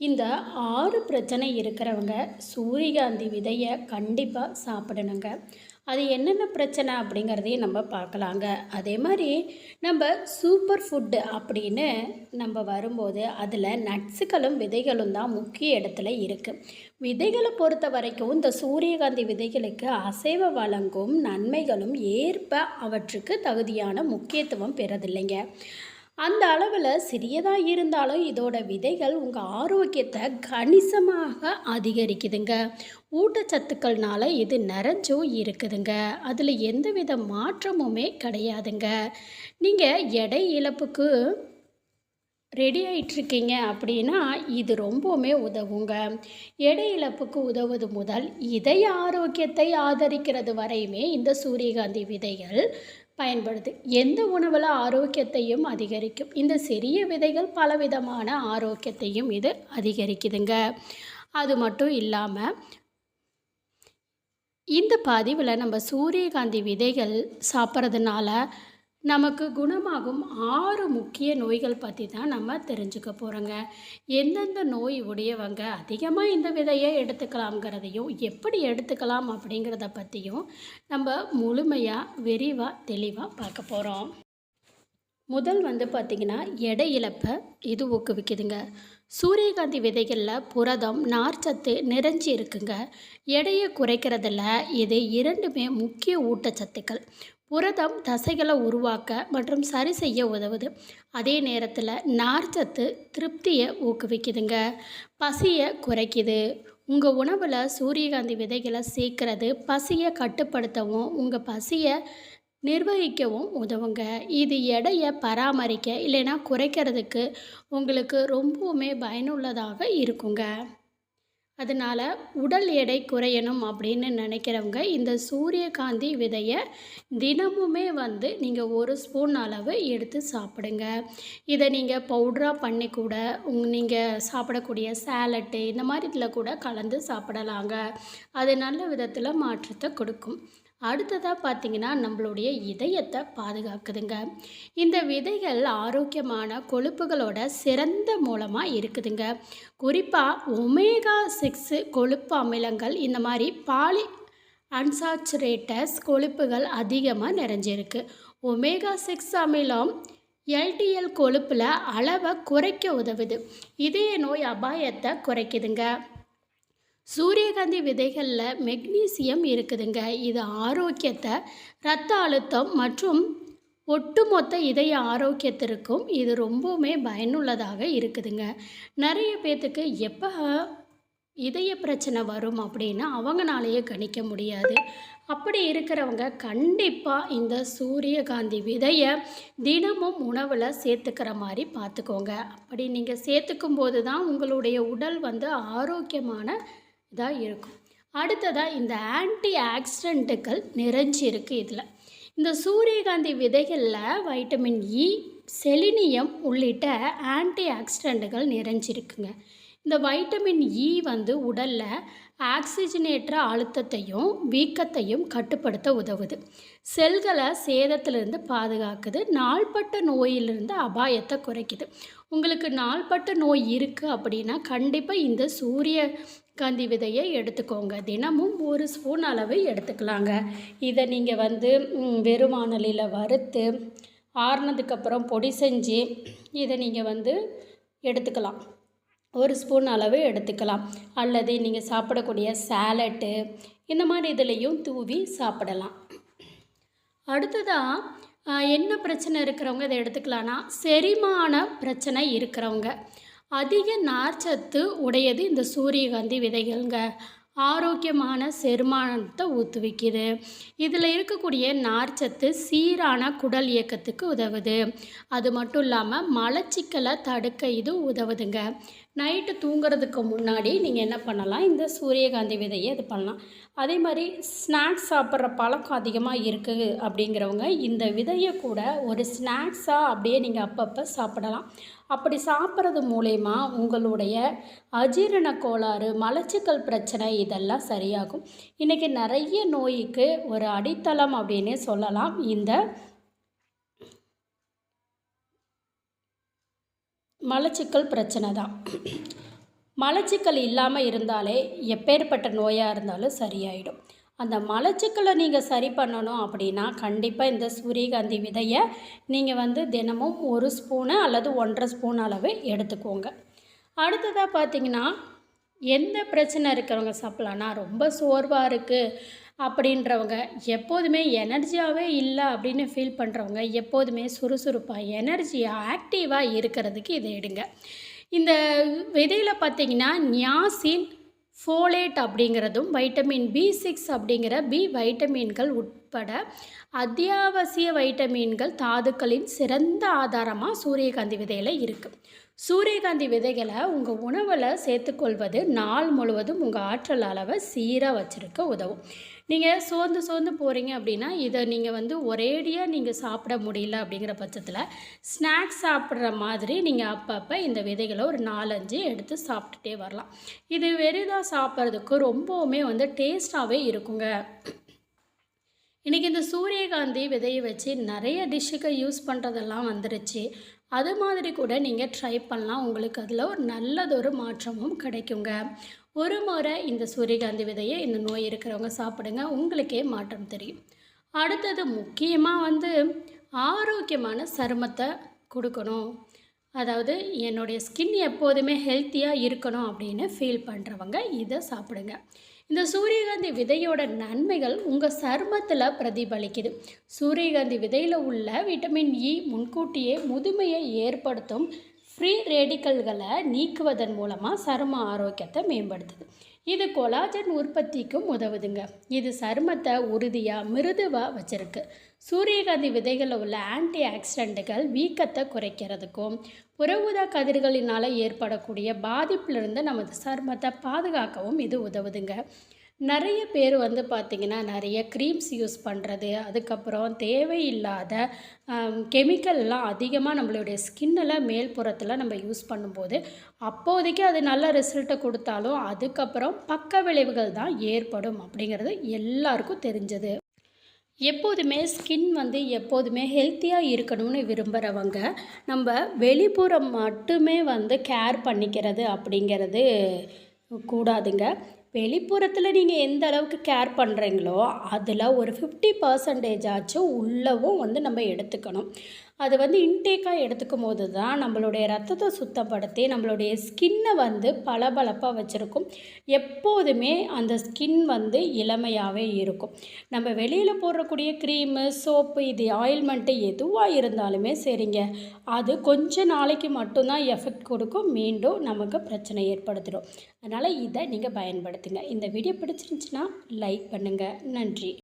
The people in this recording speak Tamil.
இந்த ஆறு பிரச்சனை இருக்கிறவங்க சூரியகாந்தி விதையை கண்டிப்பாக சாப்பிடணுங்க. அது என்னென்ன பிரச்சனை அப்படிங்கிறதையும் நம்ம பார்க்கலாங்க. அதே மாதிரி நம்ம சூப்பர் ஃபுட்டு அப்படின்னு நம்ம வரும்போது அதில் நட்ஸுகளும் விதைகளும் தான் முக்கிய இடத்துல இருக்குது விதைகளை பொறுத்த வரைக்கும் இந்த சூரியகாந்தி விதைகளுக்கு அசைவ வழங்கும் நன்மைகளும் ஏற்ப அவற்றுக்கு தகுதியான முக்கியத்துவம் பெறதில்லைங்க. அந்த அளவில் சிறியதாக இருந்தாலும் இதோட விதைகள் உங்கள் ஆரோக்கியத்தை கணிசமாக அதிகரிக்குதுங்க. ஊட்டச்சத்துக்கள்னால இது நிறைஞ்சும் இருக்குதுங்க. அதில் எந்தவித மாற்றமுமே கிடையாதுங்க. நீங்கள் எடை இழப்புக்கு ரெடி ஆயிட்டிருக்கீங்க அப்படின்னா இது ரொம்பவுமே உதவுங்க. எடை இழப்புக்கு உதவுவது முதல் இதய ஆரோக்கியத்தை ஆதரிக்கிறது வரையுமே இந்த சூரியகாந்தி விதைகள் பயன்படுது. எந்த உணவில் ஆரோக்கியத்தையும் அதிகரிக்கும்? இந்த சிறிய விதைகள் பலவிதமான ஆரோக்கியத்தையும் இது அதிகரிக்குதுங்க. அது மட்டும் இல்லாமல் இந்த பதிவில் நம்ம சூரியகாந்தி விதைகள் சாப்பிட்றதுனால நமக்கு குணமாகும் ஆறு முக்கிய நோய்கள் பற்றி தான் நம்ம தெரிஞ்சுக்க போகிறோங்க எந்தெந்த நோய் உடையவங்க அதிகமாக இந்த விதையை எடுத்துக்கலாம்ங்கிறதையும் எப்படி எடுத்துக்கலாம் அப்படிங்கிறத பற்றியும் நம்ம முழுமையாக விரிவாக தெளிவாக பார்க்க போகிறோம் முதல் வந்து பார்த்திங்கன்னா எடை இழப்பை இது ஊக்குவிக்குதுங்க. சூரியகாந்தி விதைகளில் புரதம் நார்ச்சத்து நிறைஞ்சி இருக்குங்க. எடையை குறைக்கிறதுல இது இரண்டுமே முக்கிய ஊட்டச்சத்துக்கள். புரதம் தசைகளை உருவாக்க மற்றும் சரி செய்ய உதவுது. அதே நேரத்தில் நார்ச்சத்து திருப்தியை ஊக்குவிக்குதுங்க. பசியை குறைக்குது. உங்கள் உணவில் சூரியகாந்தி விதைகளை சேர்க்கறது பசியை கட்டுப்படுத்தவும் உங்கள் பசியை நிர்வகிக்கவும் உதவுங்க. இது எடையை பராமரிக்க இல்லைன்னா குறைக்கிறதுக்கு உங்களுக்கு ரொம்பவுமே பயனுள்ளதாக இருக்குங்க. அதனால் உடல் எடை குறையணும் அப்படின்னு நினைக்கிறவங்க இந்த சூரியகாந்தி விதையை தினமுமே வந்து நீங்கள் ஒரு ஸ்பூன் அளவு எடுத்து சாப்பிடுங்க. இதை நீங்கள் பவுட்ராக பண்ணி கூட உங் நீங்கள் சாப்பிடக்கூடிய சேலட்டு இந்த மாதிரி இதில் கூட கலந்து சாப்பிடலாங்க. அது நல்ல விதத்தில் மாற்றத்தை கொடுக்கும். அடுத்ததாக பார்த்திங்கன்னா நம்மளுடைய இதயத்தை பாதுகாக்குதுங்க. இந்த விதைகள் ஆரோக்கியமான கொழுப்புகளோட சிறந்த மூலமாக இருக்குதுங்க. குறிப்பாக ஒமேகா சிக்ஸு கொழுப்பு அமிலங்கள் இந்த மாதிரி பாலி அன்சாச்சுரேட்டஸ் கொழுப்புகள் அதிகமாக நிறைஞ்சிருக்கு. ஒமேகா சிக்ஸ் அமிலம் எல்டிஎல் கொழுப்பில் அளவை குறைக்க உதவுது. இதய நோய் அபாயத்தை குறைக்குதுங்க. சூரியகாந்தி விதைகளில் மெக்னீசியம் இருக்குதுங்க. இது ஆரோக்கியத்தை இரத்த அழுத்தம் மற்றும் ஒட்டுமொத்த இதய ஆரோக்கியத்திற்கும் இது ரொம்பவுமே பயனுள்ளதாக இருக்குதுங்க. நிறைய பேர்த்துக்கு எப்போ இதய பிரச்சனை வரும் அப்படின்னா அவங்களாலேயே கணிக்க முடியாது. அப்படி இருக்கிறவங்க கண்டிப்பாக இந்த சூரியகாந்தி விதையை தினமும் உணவில் சேர்த்துக்கிற மாதிரி பார்த்துக்கோங்க. அப்படி நீங்கள் சேர்த்துக்கும் போது தான் உங்களுடைய உடல் வந்து ஆரோக்கியமான இதாக இருக்கும். அடுத்ததாக இந்த ஆன்டி ஆக்சிடென்ட்டுகள் நிறைஞ்சி இருக்குது இதில். இந்த சூரியகாந்தி விதைகளில் வைட்டமின் இ செலினியம் உள்ளிட்ட ஆன்டி ஆக்சிடென்ட்டுகள் நிறைஞ்சிருக்குங்க. இந்த வைட்டமின் இ e வந்து உடலில் ஆக்சிஜனேற்ற அழுத்தத்தையும் வீக்கத்தையும் கட்டுப்படுத்த உதவுது. செல்களை சேதத்திலிருந்து பாதுகாக்குது. நாள்பட்ட நோயிலிருந்து அபாயத்தை குறைக்குது. உங்களுக்கு நாள்பட்ட நோய் இருக்குது அப்படின்னா கண்டிப்பாக இந்த சூரிய காந்தி விதையை எடுத்துக்கோங்க. தினமும் ஒரு ஸ்பூன் அளவு எடுத்துக்கலாங்க. இதை நீங்கள் வந்து வெறுமானலில் வறுத்து ஆறுனதுக்கப்புறம் பொடி செஞ்சு இதை நீங்கள் வந்து எடுத்துக்கலாம். ஒரு ஸ்பூன் அளவு எடுத்துக்கலாம். அல்லது நீங்கள் சாப்பிடக்கூடிய சேலட்டு இந்த மாதிரி இதுலேயும் தூவி சாப்பிடலாம். அடுத்ததாக என்ன பிரச்சனை இருக்கிறவங்க இதை எடுத்துக்கலான்னா செரிமான பிரச்சனை இருக்கிறவங்க. அதிக நார்ச்சத்து உடையது இந்த சூரியகாந்தி விதைகள்ங்க. ஆரோக்கியமான செரிமானத்தை ஊத்துவிக்குது இதில் இருக்கக்கூடிய நார்ச்சத்து சீரான குடல் இயக்கத்துக்கு உதவுது. அது மட்டும் இல்லாமல் மலச்சிக்கலை தடுக்க இது உதவுதுங்க. நைட்டு தூங்குறதுக்கு முன்னாடி நீங்கள் என்ன பண்ணலாம்? இந்த சூரியகாந்தி விதையை இது பண்ணலாம். அதே மாதிரி ஸ்நாக்ஸ் சாப்பிட்ற பழக்கம் அதிகமாக இருக்குது அப்படிங்கிறவங்க இந்த விதையை கூட ஒரு ஸ்நாக்ஸாக அப்படியே நீங்கள் அப்பப்போ சாப்பிடலாம். அப்படி சாப்பிட்றது மூலயமா உங்களுடைய அஜீரண கோளாறு மலச்சிக்கல் பிரச்சனை இதெல்லாம் சரியாகும். இன்றைக்கி நிறைய நோய்க்கு ஒரு அடித்தளம் அப்படின்னே சொல்லலாம். இந்த மலச்சிக்கல் பிரச்சனை தான். மலச்சிக்கல் இல்லாமல் இருந்தாலே எப்பேற்பட்ட நோயாக இருந்தாலும் சரியாயிடும். அந்த மலச்சிக்கலை நீங்கள் சரி பண்ணணும் அப்படின்னா கண்டிப்பாக இந்த சூரியகாந்தி விதையை நீங்கள் வந்து தினமும் ஒரு ஸ்பூனு அல்லது ஒன்றரை ஸ்பூன் அளவு எடுத்துக்கோங்க. அடுத்ததாக பார்த்தீங்கன்னா எந்த பிரச்சனை இருக்கிறவங்க சாப்பிட்லான்னா ரொம்ப சோர்வாக இருக்குது அப்படின்றவங்க எப்போதுமே எனர்ஜியாகவே இல்லை அப்படின்னு ஃபீல் பண்ணுறவங்க எப்போதுமே சுறுசுறுப்பாக எனர்ஜியாக ஆக்டிவாக இருக்கிறதுக்கு இதை எடுங்க. இந்த விதையில் பார்த்தீங்கன்னா நியாசின் ஃபோலேட் அப்படிங்கிறதும் வைட்டமின் பி சிக்ஸ் அப்படிங்கிற பி வைட்டமின்கள் உட்பட அத்தியாவசிய வைட்டமின்கள் தாதுக்களின் சிறந்த ஆதாரமாக சூரியகாந்தி விதையில் இருக்குது சூரியகாந்தி விதைகளை உங்கள் உணவில் சேர்த்துக்கொள்வது நாள் முழுவதும் உங்கள் ஆற்றல் அளவை சீராக வச்சுருக்க உதவும். நீங்கள் சோர்ந்து சோர்ந்து போகிறீங்க அப்படின்னா இதை நீங்கள் வந்து ஒரேடியாக நீங்கள் சாப்பிட முடியல அப்படிங்கிற பட்சத்தில் ஸ்நாக்ஸ் சாப்பிட்ற மாதிரி நீங்கள் அப்பப்போ இந்த விதைகளை ஒரு நாலஞ்சு எடுத்து சாப்பிட்டுட்டே வரலாம். இது வெறுதாக சாப்பிட்றதுக்கு ரொம்பவுமே வந்து டேஸ்ட்டாகவே இருக்குங்க. இன்றைக்கி இந்த சூரியகாந்தி விதையை வச்சு நிறைய டிஷ்ஷுக்கு யூஸ் பண்ணுறதெல்லாம் வந்துருச்சு. அது மாதிரி கூட நீங்கள் ட்ரை பண்ணலாம். உங்களுக்கு அதில் ஒரு நல்லதொரு மாற்றமும் கிடைக்குங்க. ஒரு முறை இந்த சூரியகாந்தி விதையை இந்த நோய் இருக்கிறவங்க சாப்பிடுங்க. உங்களுக்கே மாற்றம் தெரியும். அடுத்தது முக்கியமாக வந்து ஆரோக்கியமான சருமத்தை கொடுக்கணும். அதாவது என்னுடைய ஸ்கின் எப்போதுமே ஹெல்த்தியாக இருக்கணும் அப்படின்னு ஃபீல் பண்ணுறவங்க இதை சாப்பிடுங்க. இந்த சூரியகாந்தி விதையோட நன்மைகள் உங்கள் சருமத்தில் பிரதிபலிக்குது. சூரியகாந்தி விதையில் உள்ள விட்டமின் இ e முன்கூட்டியே முதுமையை ஏற்படுத்தும் ஃப்ரீ ரேடிக்கல்களை நீக்குவதன் மூலமாக சரும ஆரோக்கியத்தை மேம்படுத்துது. இது கொலாஜன் உற்பத்திக்கும் உதவுதுங்க. இது சருமத்தை உறுதியாக மிருதுவாக வச்சுருக்கு. சூரியகாந்தி விதைகளில் உள்ள ஆன்டி ஆக்சிடென்ட்டுகள் வீக்கத்தை குறைக்கிறதுக்கும் புற ஊதா கதிர்களினால் ஏற்படக்கூடிய பாதிப்பிலிருந்து நமது சருமத்தை பாதுகாக்கவும் இது உதவுதுங்க. நிறைய பேர் வந்து பார்த்திங்கன்னா நிறைய க்ரீம்ஸ் யூஸ் பண்ணுறது அதுக்கப்புறம் தேவையில்லாத கெமிக்கல்லாம் அதிகமாக நம்மளுடைய ஸ்கின்னில் மேல்புறத்தில் நம்ம யூஸ் பண்ணும்போது அப்போதைக்கு அது நல்ல ரிசல்ட்டை கொடுத்தாலும் அதுக்கப்புறம் பக்க விளைவுகள் தான் ஏற்படும் அப்படிங்கிறது எல்லாருக்கும் தெரிஞ்சது. எப்போதுமே ஸ்கின் வந்து எப்போதுமே ஹெல்த்தியாக இருக்கணும்னு விரும்புகிறவங்க நம்ம வெளிப்புறம் மட்டுமே வந்து கேர் பண்ணிக்கிறது அப்படிங்கிறது கூடாதுங்க. வெளிப்புறத்தில் நீங்கள் எந்த அளவுக்கு கேர் பண்ணுறீங்களோ அதில் ஒரு ஃபிஃப்டி பர்சன்டேஜ் ஆச்சும் உள்ளவும் வந்து நம்ம எடுத்துக்கணும். அது வந்து இன்டேக்காக எடுத்துக்கும் போது தான் நம்மளுடைய ரத்தத்தை சுத்தப்படுத்தி நம்மளுடைய ஸ்கின்னை வந்து பளபளப்பாக வச்சுருக்கும். எப்போதுமே அந்த ஸ்கின் வந்து இளமையாகவே இருக்கும். நம்ம வெளியில் போடக்கூடிய க்ரீமு சோப்பு இது ஆயில்மெண்ட்டு எதுவாக இருந்தாலுமே சரிங்க. அது கொஞ்ச நாளைக்கு மட்டும்தான் எஃபெக்ட் கொடுக்கும். மீண்டும் நமக்கு பிரச்சனை ஏற்படுத்திடும். அதனால் இதை நீங்கள் பயன்படுத்துங்க. இந்த வீடியோ பிடிச்சிருந்துச்சின்னா லைக் பண்ணுங்கள் நன்றி.